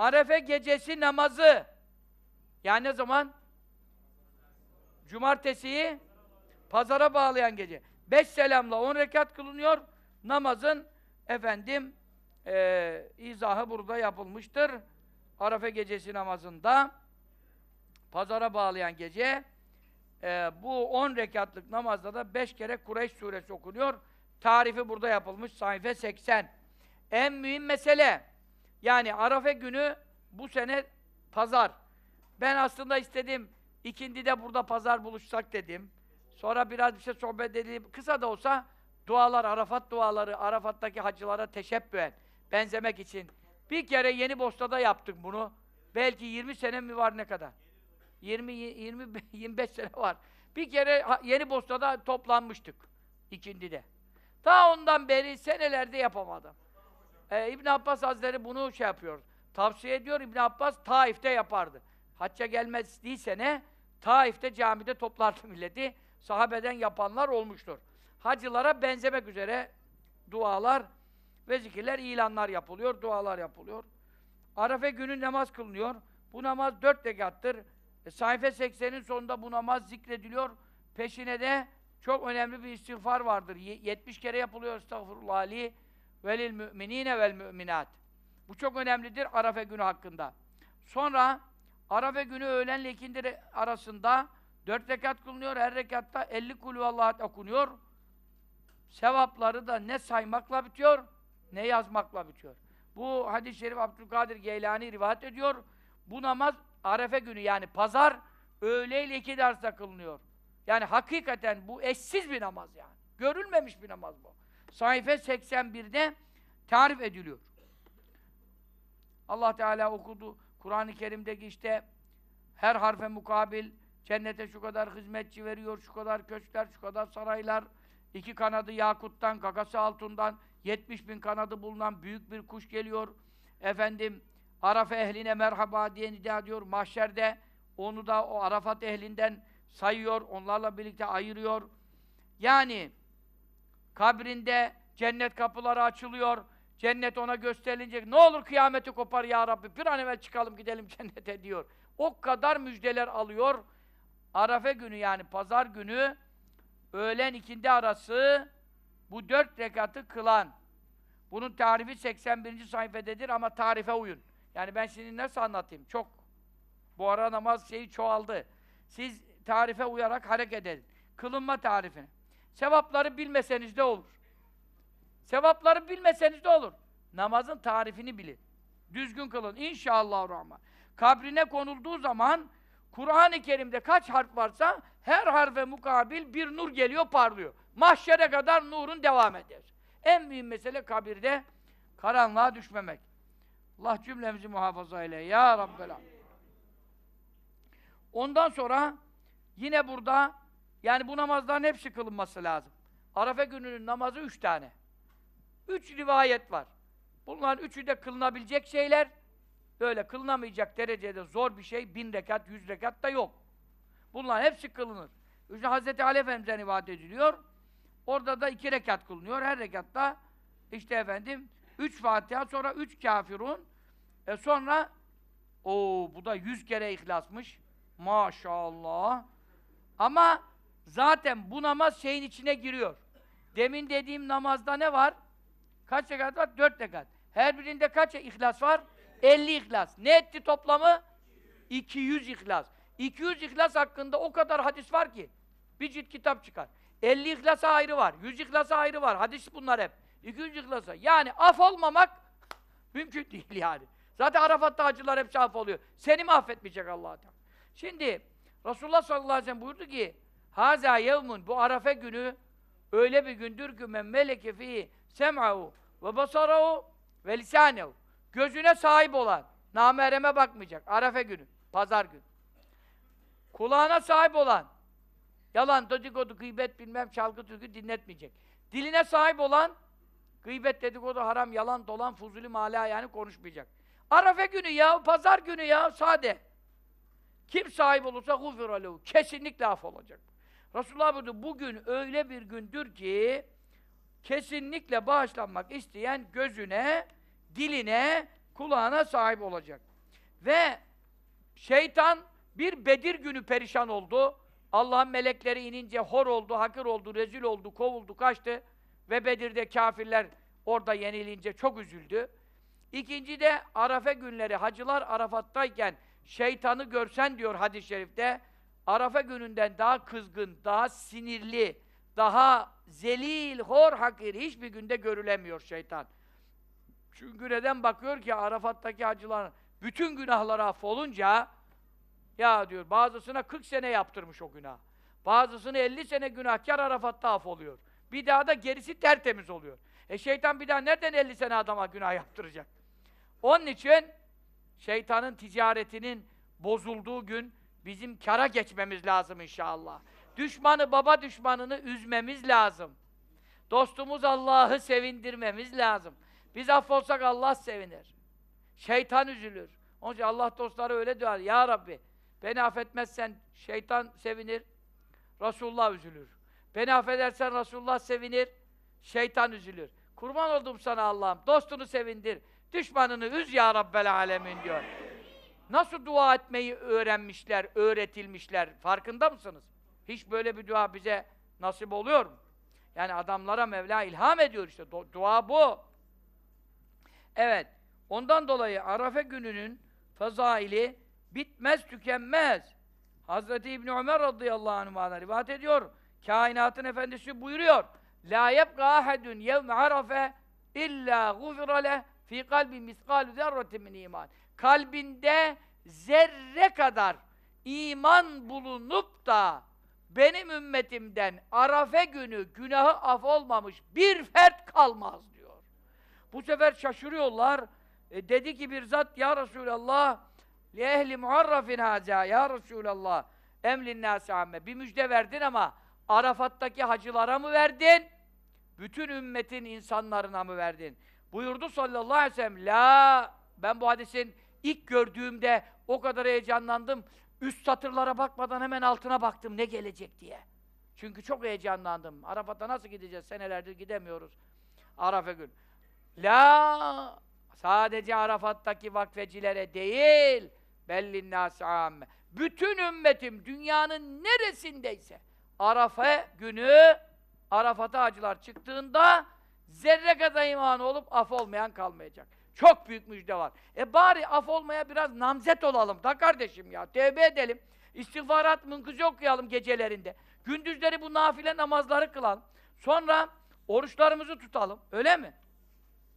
Arefe gecesi namazı. Yani ne zaman? Cumartesiyi pazara bağlayan gece. Beş selamla on rekat kılınıyor. Namazın efendim eee izahı burada yapılmıştır. Arefe gecesi namazında pazara bağlayan gece eee, bu 10 rekatlık namazda da 5 kere Kureyş suresi okunuyor. Tarifi burada yapılmış sayfa 80. En mühim mesele yani Arafe günü bu sene pazar. Ben aslında istedim ikindi de burada pazar buluşsak dedim. Sonra biraz bir şey sohbet edelim. Kısa da olsa dualar, Arafat duaları, Arafat'taki hacılara teşebbühen, benzemek için. Bir kere Yeni Bosna'da yaptık bunu. Belki 20 sene mi var ne kadar? 20 20 25 sene var. Bir kere Yeni Bosna'da toplanmıştık ikindide. Ta ondan beri senelerde yapamadım. Ee, İbn Abbas Hazretleri bunu şey yapıyor. Tavsiye ediyor İbn Abbas Taif'te yapardı. Hacca gelmediği sene Taif'te camide toplardı milleti. Sahabeden yapanlar olmuştur. Hacılara benzemek üzere dualar ve zikirler, ilanlar yapılıyor, dualar yapılıyor. Arafe günü namaz kılınıyor. Bu namaz dört rekattır. E, sayfa 80'in sonunda bu namaz zikrediliyor. Peşine de çok önemli bir istiğfar vardır. Ye- 70 kere yapılıyor estağfurullah ali velil müminine vel müminat. Bu çok önemlidir Arafe günü hakkında. Sonra Arafe günü öğlenle ikindi arasında dört rekat kılınıyor. Her rekatta 50 kulüvallahu okunuyor. Sevapları da ne saymakla bitiyor, ne yazmakla bitiyor. Bu hadis-i şerif Abdülkadir Geylani rivayet ediyor. Bu namaz Arefe günü yani pazar öğle ile iki derste kılınıyor. Yani hakikaten bu eşsiz bir namaz yani. Görülmemiş bir namaz bu. Sayfa 81'de tarif ediliyor. Allah Teala okudu. Kur'an-ı Kerim'deki işte her harfe mukabil cennete şu kadar hizmetçi veriyor, şu kadar köşkler, şu kadar saraylar, iki kanadı yakuttan, kakası altından, 70 bin kanadı bulunan büyük bir kuş geliyor. Efendim, Arafa ehline merhaba diye nida ediyor. Mahşerde onu da o Arafat ehlinden sayıyor, onlarla birlikte ayırıyor. Yani kabrinde cennet kapıları açılıyor. Cennet ona gösterilince ne olur kıyameti kopar ya Rabbi bir an evvel çıkalım gidelim cennete diyor. O kadar müjdeler alıyor. Arafe günü yani pazar günü öğlen ikindi arası bu dört rekatı kılan. Bunun tarifi 81. sayfededir ama tarife uyun. Yani ben şimdi nasıl anlatayım? Çok. Bu ara namaz şeyi çoğaldı. Siz tarife uyarak hareket edin. Kılınma tarifini. Sevapları bilmeseniz de olur. Sevapları bilmeseniz de olur. Namazın tarifini bilin. Düzgün kılın. İnşallah rahman. Kabrine konulduğu zaman Kur'an-ı Kerim'de kaç harf varsa her harfe mukabil bir nur geliyor, parlıyor. Mahşere kadar nurun devam eder. En mühim mesele kabirde karanlığa düşmemek. Allah cümlemizi muhafaza eyle. Ya Rabbel. Ondan sonra yine burada yani bu namazların hepsi kılınması lazım. Arafa gününün namazı üç tane. Üç rivayet var. Bunların üçü de kılınabilecek şeyler. Böyle kılınamayacak derecede zor bir şey, bin rekat, yüz rekat da yok. Bunların hepsi kılınır. İşte Hz. Ali Efendimiz'e rivayet ediliyor. Orada da iki rekat kılınıyor. Her rekatta işte efendim üç Fatiha, sonra üç kafirun, e sonra o bu da yüz kere ihlasmış. Maşallah. Ama zaten bu namaz şeyin içine giriyor. Demin dediğim namazda ne var? Kaç rekat var? Dört rekat. Her birinde kaç ihlas var? 50 ihlas. Ne etti toplamı? 200 ihlas. 200 ihlas hakkında o kadar hadis var ki. Bir cilt kitap çıkar. 50 ihlasa ayrı var. 100 ihlasa ayrı var. Hadis bunlar hep. 200 ihlasa. Yani af olmamak mümkün değil yani. Zaten Arafat'ta hacılar hepsi af oluyor. Seni mi affetmeyecek allah Teala? Şimdi Resulullah sallallahu aleyhi ve sellem buyurdu ki Haza yevmun bu Arafe günü öyle bir gündür ki men meleke fi sem'ahu ve basarahu ve lisanehu gözüne sahip olan namereme bakmayacak. Arafe günü, pazar günü. Kulağına sahip olan yalan, dedikodu, gıybet bilmem çalgı türkü dinletmeyecek. Diline sahip olan gıybet, dedikodu, haram, yalan, dolan, fuzuli, mala yani konuşmayacak. Arafe günü ya, pazar günü ya, sade. Kim sahip olursa gufir alehu. Kesinlikle af olacak. Resulullah buyurdu, bugün öyle bir gündür ki kesinlikle bağışlanmak isteyen gözüne, diline, kulağına sahip olacak. Ve şeytan bir Bedir günü perişan oldu. Allah'ın melekleri inince hor oldu, hakir oldu, rezil oldu, kovuldu, kaçtı. Ve Bedir'de kafirler orada yenilince çok üzüldü. İkinci de Arafe günleri hacılar Arafat'tayken şeytanı görsen diyor hadis-i şerifte Arafa gününden daha kızgın, daha sinirli, daha zelil, hor, hakir hiçbir günde görülemiyor şeytan. Çünkü neden bakıyor ki Arafat'taki hacıların bütün günahları affolunca ya diyor bazısına 40 sene yaptırmış o günah. Bazısını 50 sene günahkar Arafat'ta affoluyor. Bir daha da gerisi tertemiz oluyor. E şeytan bir daha nereden 50 sene adama günah yaptıracak? Onun için şeytanın ticaretinin bozulduğu gün bizim kara geçmemiz lazım inşallah. Düşmanı, baba düşmanını üzmemiz lazım. Dostumuz Allah'ı sevindirmemiz lazım. Biz affolsak Allah sevinir. Şeytan üzülür. Onun için Allah dostları öyle diyor. Ya Rabbi beni affetmezsen şeytan sevinir, Resulullah üzülür. Beni affedersen Resulullah sevinir, şeytan üzülür. Kurban oldum sana Allah'ım. Dostunu sevindir. Düşmanını üz ya Rabbel alemin diyor. Nasıl dua etmeyi öğrenmişler, öğretilmişler. Farkında mısınız? Hiç böyle bir dua bize nasip oluyor mu? Yani adamlara Mevla ilham ediyor işte. Du- dua bu. Evet. Ondan dolayı Arafe gününün fazaili bitmez, tükenmez. Hazreti İbni Ömer radıyallahu anh'a rivayet ediyor. Kainatın efendisi buyuruyor. La yebqa ahadun yevme arafe illa gufira leh fi kalbi miskalu zerretin min iman. Kalbinde zerre kadar iman bulunup da benim ümmetimden Arafe günü günahı af olmamış bir fert kalmaz diyor. Bu sefer şaşırıyorlar. E, dedi ki bir zat ya Resulallah li ehli muarrafin haza ya Resulallah emlin nâsi amme. Bir müjde verdin ama Arafat'taki hacılara mı verdin? Bütün ümmetin insanlarına mı verdin? Buyurdu sallallahu aleyhi ve sellem. La ben bu hadisin ilk gördüğümde o kadar heyecanlandım. Üst satırlara bakmadan hemen altına baktım ne gelecek diye. Çünkü çok heyecanlandım. Arafat'a nasıl gideceğiz? Senelerdir gidemiyoruz. Arafa gün. La sadece Arafat'taki vakfecilere değil bellin nâs âmme. Bütün ümmetim dünyanın neresindeyse Arafa günü Arafat'a hacılar çıktığında zerre kadar iman olup af olmayan kalmayacak. Çok büyük müjde var. E bari af olmaya biraz namzet olalım da kardeşim ya. Tevbe edelim. İstiğfarat mınkızı okuyalım gecelerinde. Gündüzleri bu nafile namazları kılalım. Sonra oruçlarımızı tutalım. Öyle mi?